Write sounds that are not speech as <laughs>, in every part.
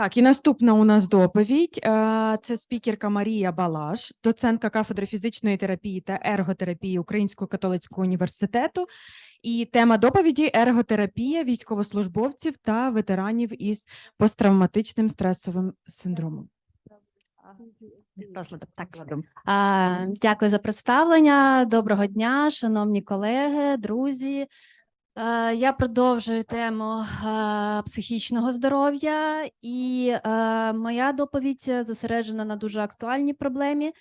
Так, і наступна у нас доповідь. Е, Це спікерка Марія Балаш, доцентка кафедри фізичної терапії та ерготерапії Українського католицького університету. І тема доповіді ерготерапія військовослужбовців та ветеранів із посттравматичним стресовим синдромом. Так. А, дякую за представлення. Доброго дня, шановні колеги, друзі. Е, Я продовжую тему е, психічного здоров'я, і е, моя доповідь зосереджена на дуже актуальній проблемі.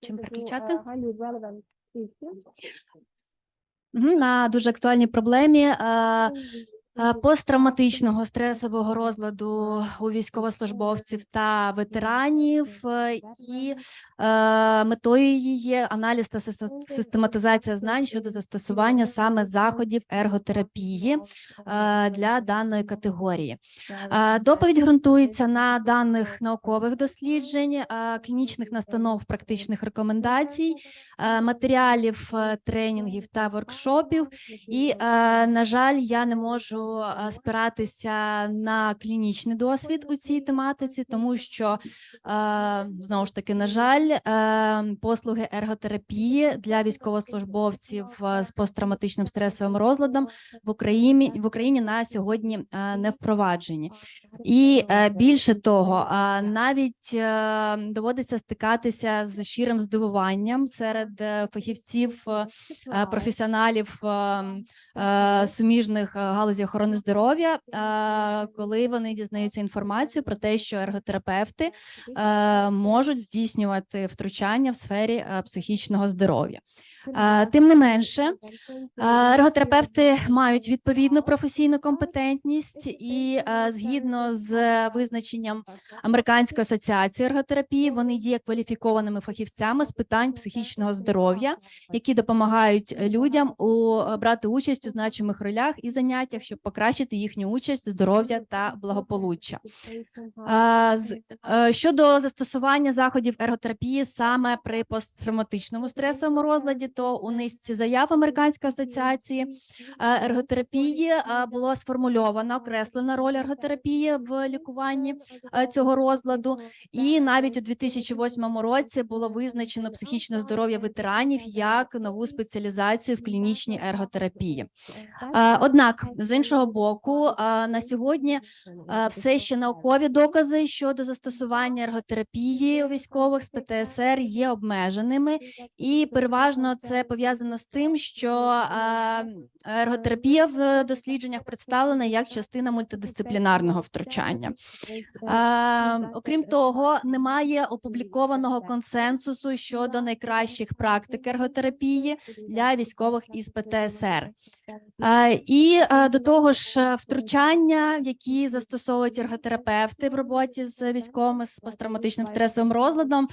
Чим переключати? На дуже актуальній проблемі посттравматичного стресового розладу у військовослужбовців та ветеранів, е, і е, метою її є аналіз та систематизація знань щодо застосування саме заходів ерготерапії е, для даної категорії. Е, Доповідь ґрунтується на даних наукових досліджень, е, клінічних настанов, практичних рекомендацій, е, матеріалів, е, тренінгів та воркшопів. І, е, на жаль, я не можу е, спиратися на клінічний досвід у цій тематиці, тому що е, знову ж таки, на жаль, е, послуги ерготерапії для військовослужбовців з посттравматичним стресовим розладом в Україні в Україні на сьогодні не впроваджені. І більше того, навіть доводиться стикатися з щирим здивуванням серед фахівців, професіоналів е, е, суміжних галузі охорони здоров'я, е, коли вони дізнаються інформацію про те, що ерготерапевти е, можуть здійснювати втручання в сфері е, психічного здоров'я. Тим не менше, ерготерапевти мають відповідну професійну компетентність, і е, згідно з визначенням Американської асоціації ерготерапії, вони є кваліфікованими фахівцями з питань психічного здоров'я, які допомагають людям у брати участь у значимих ролях і заняттях, щоб покращити їхню участь, здоров'я та благополуччя. Е, Щодо застосування заходів ерготерапії саме при посттравматичному стресовому розладі, то у низці заяв Американської асоціації е, ерготерапії е, було сформульовано окреслена роль ерготерапії в лікуванні цього розладу, і навіть у 2008 році було визначено психічне здоров'я ветеранів як нову спеціалізацію в клінічній ерготерапії. Однак, з іншого боку, е, на сьогодні все ще наукові докази щодо застосування ерготерапії у військових з ПТСР є обмеженими, і переважно це пов'язано з тим, що ерготерапія в дослідженнях представлена як частина мультидисциплінарного втручання. Окрім того, немає опублікованого консенсусу щодо найкращих практик ерготерапії для військових із ПТСР. І до того ж, е, втручання, які застосовують ерготерапевти в роботі з військовими з посттравматичним стресовим розладом,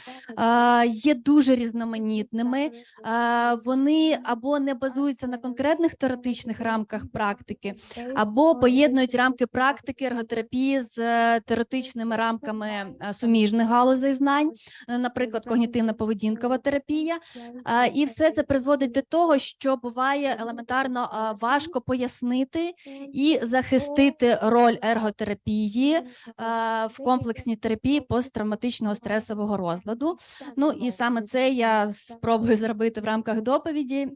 є дуже різноманітними. Вони або не базуються на конкретних теоретичних рамках практики, або поєднують рамки практики ерготерапії з е, теоретичними рамками е, суміжних галузей знань, наприклад, когнітивно-поведінкова терапія. І все це призводить до того, що буває елементарно важко пояснити і захистити роль ерготерапії е, в комплексній терапії посттравматичного стресового розладу. Ну і саме це я спробую зробити в рамках доповіді.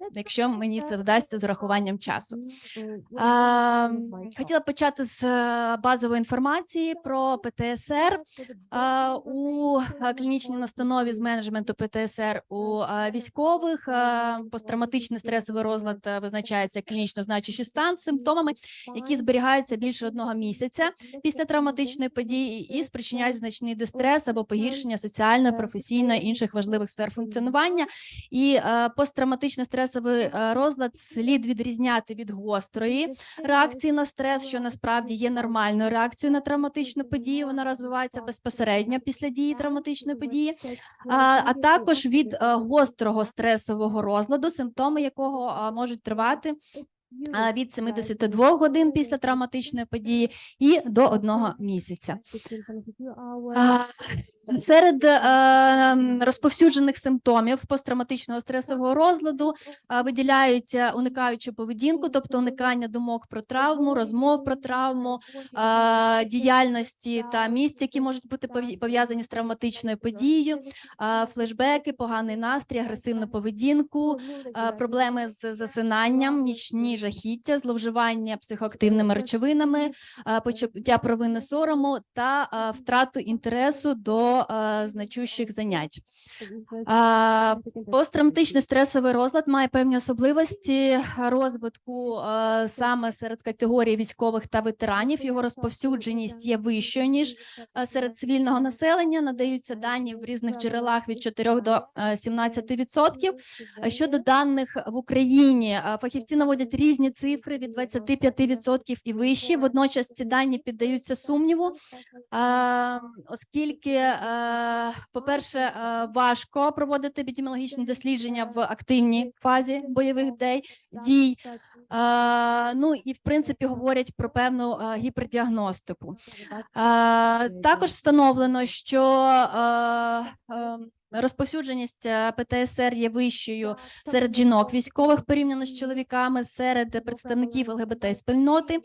Е, Якщо мені це вдасться з урахуванням часу, А, хотіла почати з е, базової інформації про ПТСР. А, У е, клінічній настанові з менеджменту ПТСР у е, військових е, посттравматичний стресовий розлад е, визначається клінічно значущий стан з симптомами, які зберігаються більше одного місяця після травматичної події і спричиняють значний дистрес або погіршення соціальної, професійної інших важливих сфер функціонування. І е, посттравматичний стресовий е, розлад слід відрізняти від гострої реакції на стрес, що насправді є нормальною реакцією на травматичну подію. Вона розвивається безпосередньо після дії травматичної події, а, а також від е, гострого стресового розладу, симптоми якого можуть тривати. Від 72 годин після травматичної події і до одного місяця. Серед е, розповсюджених симптомів посттравматичного стресового розладу е, виділяються уникаючу поведінку, тобто уникання думок про травму, розмов про травму, е, діяльності та місць, які можуть бути пов'я- пов'язані з травматичною подією, е, флешбеки, поганий настрій, агресивну поведінку, е, проблеми з засинанням, нічні жахіття, зловживання психоактивними речовинами, е, почуття провини сорому та е, втрату інтересу до е, значущих занять. Посттравматичний стресовий розлад має певні особливості розвитку е, саме серед категорії військових та ветеранів. Його розповсюдженість є вищою ніж е, серед цивільного населення. Надаються дані в різних джерелах від 4 до е, 17%. Е, Щодо даних в Україні, фахівці наводять різні цифри від 25% і вищі. Водночас ці дані піддаються сумніву, е, оскільки, по-перше, е, важко проводити епідеміологічні дослідження в активній фазі бойових дій. Е, Ну і в принципі говорять про певну е, гіпердіагностику. Е, Також встановлено, що е, е, розповсюдженість е, ПТСР є вищою серед жінок військових порівняно з чоловіками, серед представників ЛГБТ спільноти,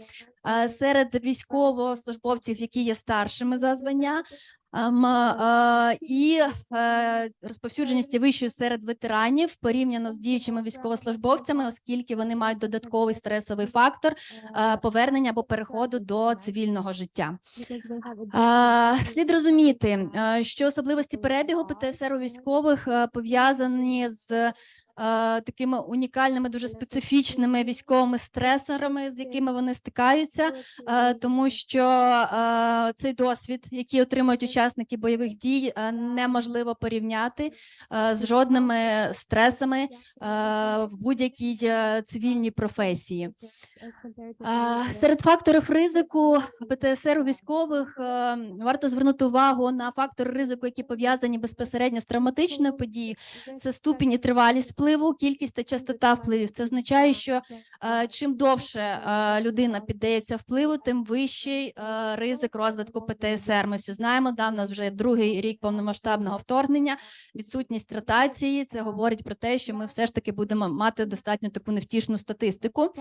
е, серед військовослужбовців, які є старшими за звання. І е, розповсюдженість є вищою серед ветеранів порівняно з діючими військовослужбовцями, оскільки вони мають додатковий стресовий фактор е, повернення або переходу до цивільного життя. Слід розуміти, е, що особливості перебігу ПТСР у військових пов'язані з такими унікальними, дуже специфічними військовими стресорами, з якими вони стикаються, е, тому що е, цей досвід, який отримують учасники бойових дій, е, неможливо порівняти е, з жодними стресами е, в будь-якій е, цивільній професії. Серед факторів ризику ПТСР у військових е, варто звернути увагу на фактори ризику, які пов'язані безпосередньо з травматичною подією. Це ступінь і тривалість впливу, кількість та частота впливів. Це означає, що е, чим довше е, людина піддається впливу, тим вищий е, ризик розвитку ПТСР. Ми всі знаємо, да, в нас вже другий рік повномасштабного вторгнення, відсутність ротації. Це говорить про те, що ми все ж таки будемо мати достатньо таку невтішну статистику.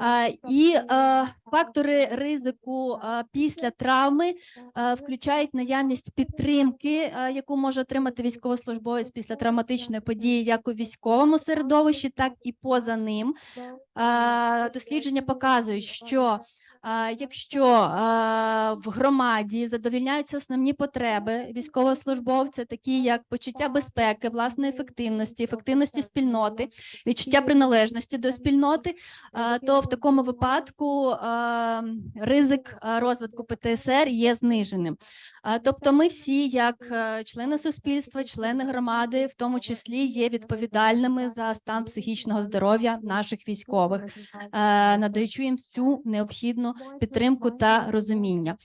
А, І е, фактори ризику е, після травми е, включають наявність підтримки, е, яку може отримати військовослужбовець після травматичної події, як у військовому середовищі, так і поза ним. Дослідження показують, що якщо в громаді задовільняються основні потреби військовослужбовця, такі як почуття безпеки, власної ефективності, ефективності спільноти, відчуття приналежності до спільноти, то в такому випадку ризик розвитку ПТСР є зниженим. Тобто, ми всі, як е, члени суспільства, члени громади, в тому числі є відповідальними за стан психічного здоров'я наших військових, е, надаючи їм всю необхідну підтримку та розуміння.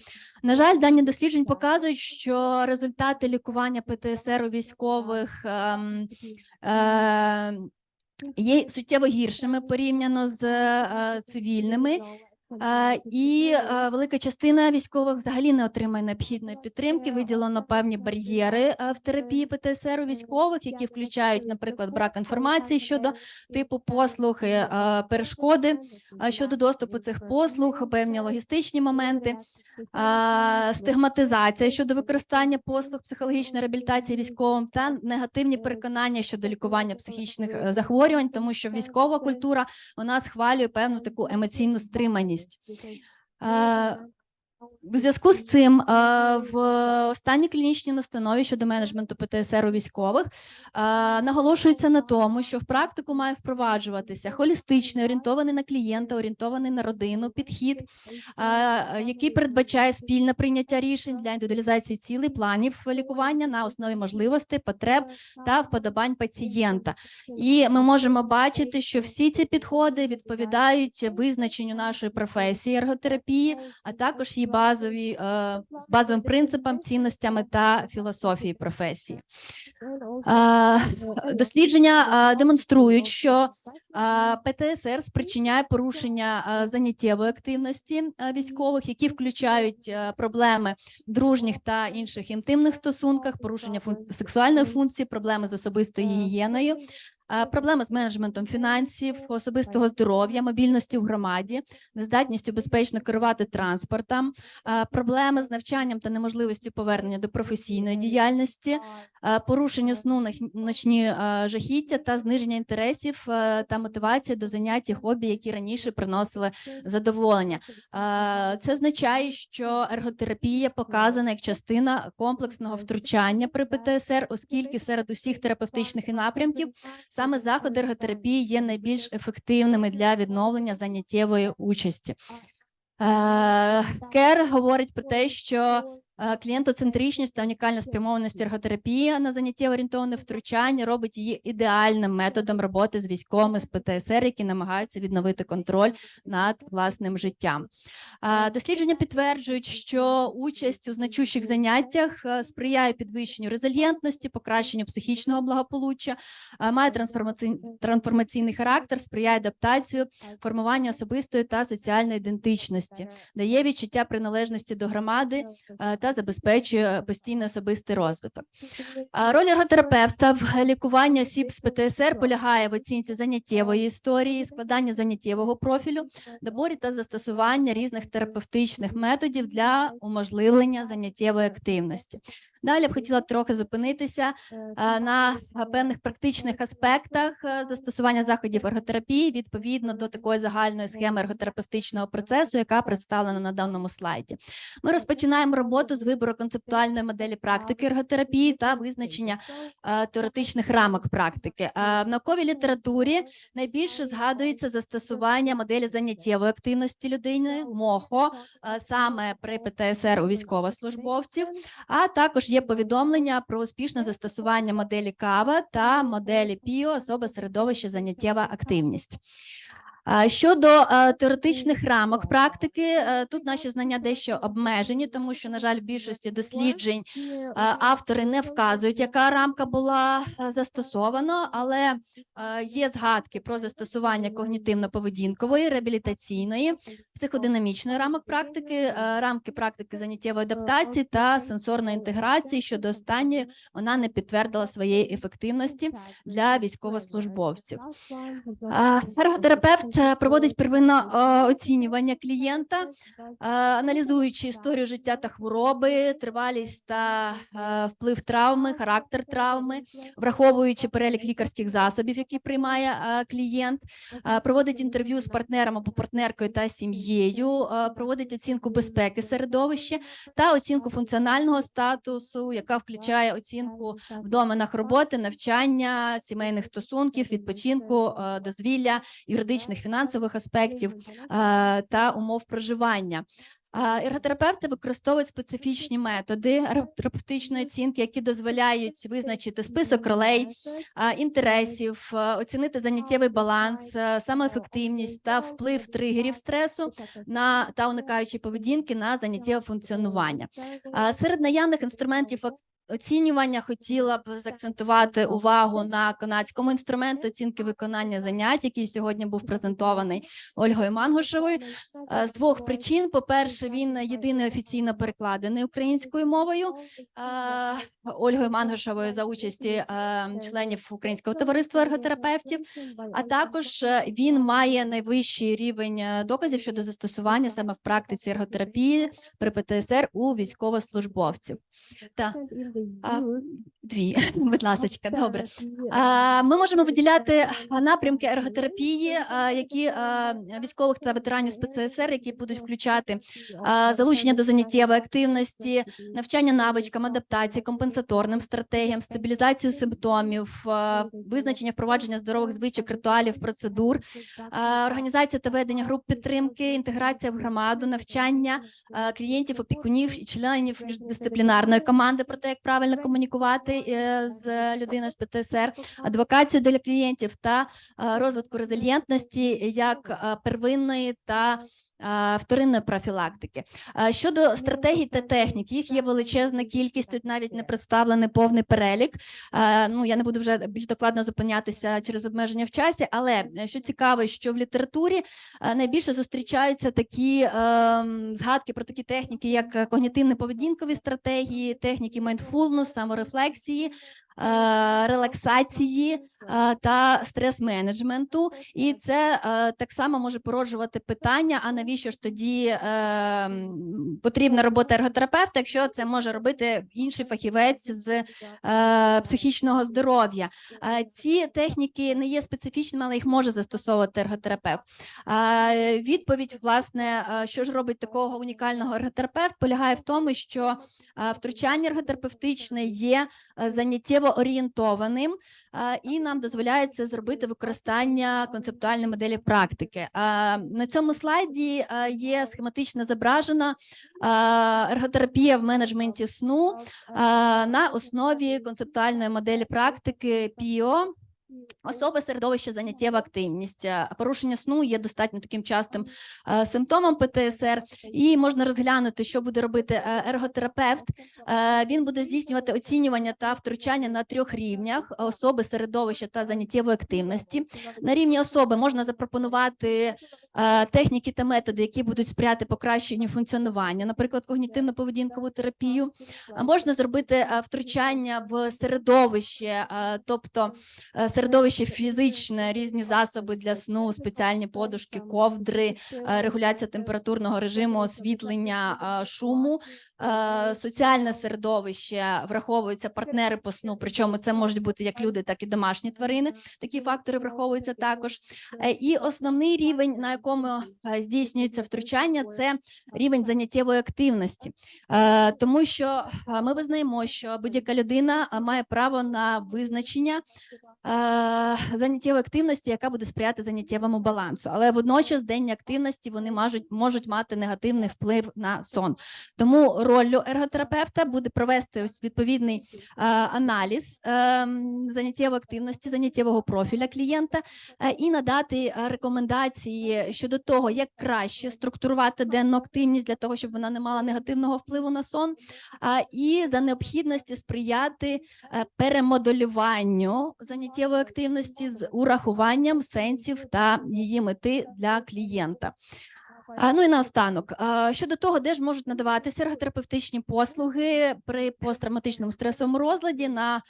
На жаль, дані досліджень показують, що результати лікування ПТСР у військових ем, е, є суттєво гіршими порівняно з е, цивільними. Е, І е, велика частина військових взагалі не отримає необхідної підтримки. Виділено певні бар'єри е, в терапії ПТСР у військових, які включають, наприклад, брак інформації щодо типу послуг, перешкоди щодо доступу цих послуг, певні логістичні моменти, стигматизація щодо використання послуг психологічної реабілітації військовим та негативні переконання щодо лікування психічних захворювань, тому що військова культура вона схвалює певну таку емоційну стриманість. Е, У зв'язку з цим е, в останній клінічній настанові щодо менеджменту ПТСР у військових е, наголошується на тому, що в практику має впроваджуватися холістичний, орієнтований на клієнта, орієнтований на родину підхід, е, який передбачає спільне прийняття рішень для індивідуалізації цілей планів лікування на основі можливостей, потреб та вподобань пацієнта. І ми можемо бачити, що всі ці підходи відповідають визначенню нашої професії ерготерапії, а також її базові, е, з базовим принципам, цінностями та філософії професії. Дослідження демонструють, що ПТСР спричиняє порушення заняттєвої активності військових, які включають е, проблеми в дружніх та інших інтимних стосунках, порушення сексуальної функції, проблеми з особистою гігієною. Проблеми з менеджментом фінансів, особистого здоров'я, мобільності в громаді, нездатністю безпечно керувати транспортом, проблеми з навчанням та неможливістю повернення до професійної діяльності, порушення сну на ночні жахіття та зниження інтересів та мотивація до занять і хобі, які раніше приносили задоволення. Це означає, що ерготерапія показана як частина комплексного втручання при ПТСР, оскільки серед усіх терапевтичних напрямків саме заходи ерготерапії є найбільш ефективними для відновлення заняттєвої участі. Е, Кер говорить про те, що клієнтоцентричність та унікальна спрямованість ерготерапії на заняттєво орієнтоване втручання робить її ідеальним методом роботи з військовими з ПТСР, які намагаються відновити контроль над власним життям. Е, Дослідження підтверджують, що участь у значущих заняттях е, сприяє підвищенню резильєнтності, покращенню психічного благополуччя, е, має трансформаційний, характер, сприяє адаптацію, формуванню особистої та соціальної ідентичності, дає відчуття приналежності до громади е, забезпечує постійний особистий розвиток. Роль ерготерапевта в лікуванні осіб з ПТСР полягає в оцінці заняттєвої історії, складання заняттєвого профілю, доборі та застосування різних терапевтичних методів для уможливлення заняттєвої активності. Далі я б хотіла трохи зупинитися е, на е, певних практичних аспектах е, застосування заходів ерготерапії відповідно до такої загальної схеми ерготерапевтичного процесу, яка представлена на даному слайді. Ми розпочинаємо роботу з вибору концептуальної моделі практики ерготерапії та визначення е, теоретичних рамок практики. Е, В науковій літературі найбільше згадується застосування моделі заняттєвої активності людини МОХО е, саме при ПТСР у військовослужбовців, а також є повідомлення про успішне застосування моделі КАВА та моделі ПІО особа середовище заняттєва активність. Щодо теоретичних рамок практики, е, тут наші знання дещо обмежені, тому що, на жаль, в більшості досліджень автори не вказують, яка рамка була е, застосована, але е, є згадки про застосування когнітивно-поведінкової, реабілітаційної, психодинамічної рамок практики, рамки практики заняттєвої адаптації та сенсорної інтеграції. Щодо останньої, вона не підтвердила своєї ефективності для військовослужбовців. Ерготерапевт проводить первинне е, оцінювання клієнта, е, аналізуючи історію життя та хвороби, тривалість та е, вплив травми, характер травми, враховуючи перелік лікарських засобів, які приймає клієнт, проводить інтерв'ю з партнером або партнеркою та сім'єю, проводить оцінку безпеки середовища та оцінку функціонального статусу, яка включає оцінку в доменах роботи, навчання, сімейних стосунків, відпочинку, дозвілля, юридичних фінансових аспектів та умов проживання. Ерготерапевти використовують специфічні методи терапевтичної оцінки, які дозволяють визначити список ролей, інтересів, оцінити заняттєвий баланс, самоефективність та вплив тригерів стресу на та уникаючі поведінки на заняттєве функціонування. Серед наявних інструментів оцінювання хотіла б заакцентувати увагу на канадському інструменту оцінки виконання занять, який сьогодні був презентований Ольгою Мангушевою. Е, З двох причин: по-перше, він єдиний офіційно перекладений українською мовою е, Ольгою Мангушевою за участі е, членів Українського товариства ерготерапевтів. А також він має найвищий рівень доказів щодо застосування саме в практиці ерготерапії при ПТСР у військовослужбовців. Так, А, дві, <laughs> <laughs> будь ласка, добре. А, Ми можемо виділяти напрямки ерготерапії, які військових та ветеранів з ПЦСР, які будуть включати залучення до заняттєвої активності, навчання навичкам, адаптації, компенсаторним стратегіям, стабілізацію симптомів, визначення впровадження здорових звичок, ритуалів, процедур, організація та ведення груп підтримки, інтеграція в громаду, навчання клієнтів, опікунів і членів міждисциплінарної команди про те, як правильно комунікувати е, з людиною з ПТСР, адвокацію для клієнтів та е, розвитку резильєнтності як е, первинної та вторинної профілактики. Щодо стратегій та технік, їх є величезна кількість, тут навіть не представлений повний перелік. Ну, я не буду вже більш докладно зупинятися через обмеження в часі, але е, що цікаво, що в літературі е, найбільше зустрічаються такі е, згадки про такі техніки, як когнітивно-поведінкові стратегії, техніки mindfulness, саморефлексії, е, релаксації та стрес-менеджменту. І це так само може породжувати питання: а навіщо ж тоді е, потрібна робота ерготерапевта, якщо це може робити інший фахівець з е, психічного здоров'я? Е, ці техніки не є специфічними, але їх може застосовувати ерготерапевт. Е, відповідь, власне, е, що ж робить такого унікального ерготерапевт, полягає в тому, що е, втручання ерготерапевтичне є е, заняттєво орієнтованим, і нам дозволяє це зробити використання концептуальної моделі практики. На цьому слайді е, є схематично зображена е, ерготерапія в менеджменті сну е, на основі концептуальної моделі практики ПІО. Особа середовище заняттєва активність. Порушення сну є достатньо таким частим симптомом ПТСР, і можна розглянути, що буде робити е, ерготерапевт. Е, Він буде здійснювати оцінювання та втручання на трьох рівнях особи, середовища та заняттєвої активності. На рівні особи можна запропонувати е, техніки та методи, які будуть сприяти покращенню функціонування, наприклад, когнітивно-поведінкову терапію. Можна зробити втручання в середовище, тобто е, середовище фізичне, різні засоби для сну, спеціальні подушки, ковдри, е, регуляція температурного режиму, освітлення, е, шуму, соціальне середовище, враховуються партнери по сну, причому це можуть бути як люди, так і домашні тварини. Такі фактори враховуються також. Е, І основний рівень, на якому е, здійснюється втручання, це рівень заняттєвої активності, Е, тому що е, ми визнаємо, що будь-яка людина е, має право на визначення е, заняттєвої активності, яка буде сприяти заняттєвому балансу. Але водночас денні активності вони можуть, можуть мати негативний вплив на сон. Тому роллю ерготерапевта буде провести ось відповідний е, аналіз е, заняттєвої активності, заняттєвого профіля клієнта е, і надати рекомендації щодо того, як краще структурувати денну активність для того, щоб вона не мала негативного впливу на сон, і за необхідності сприяти перемоделюванню заняттєвої активності з урахуванням сенсів та її мети для клієнта. А, ну і наостанок. Щодо того, де ж можуть надаватися ерготерапевтичні послуги при посттравматичному стресовому розладі на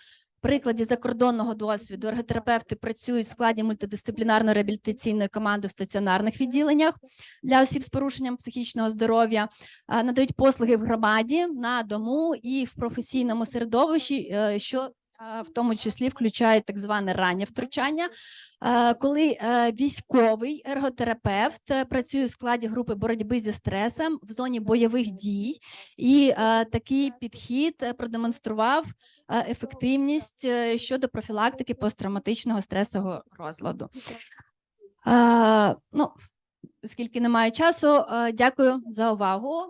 прикладі закордонного досвіду ерготерапевти працюють в складі мультидисциплінарної реабілітаційної команди в стаціонарних відділеннях для осіб з порушенням психічного здоров'я, надають послуги в громаді на дому і в професійному середовищі, е, що в тому числі включає так зване раннє втручання, коли е, військовий ерготерапевт е, працює в складі групи боротьби зі стресом в зоні бойових дій, і е, такий підхід продемонстрував ефективність щодо профілактики посттравматичного стресового розладу. Ну, оскільки немає часу, дякую за увагу.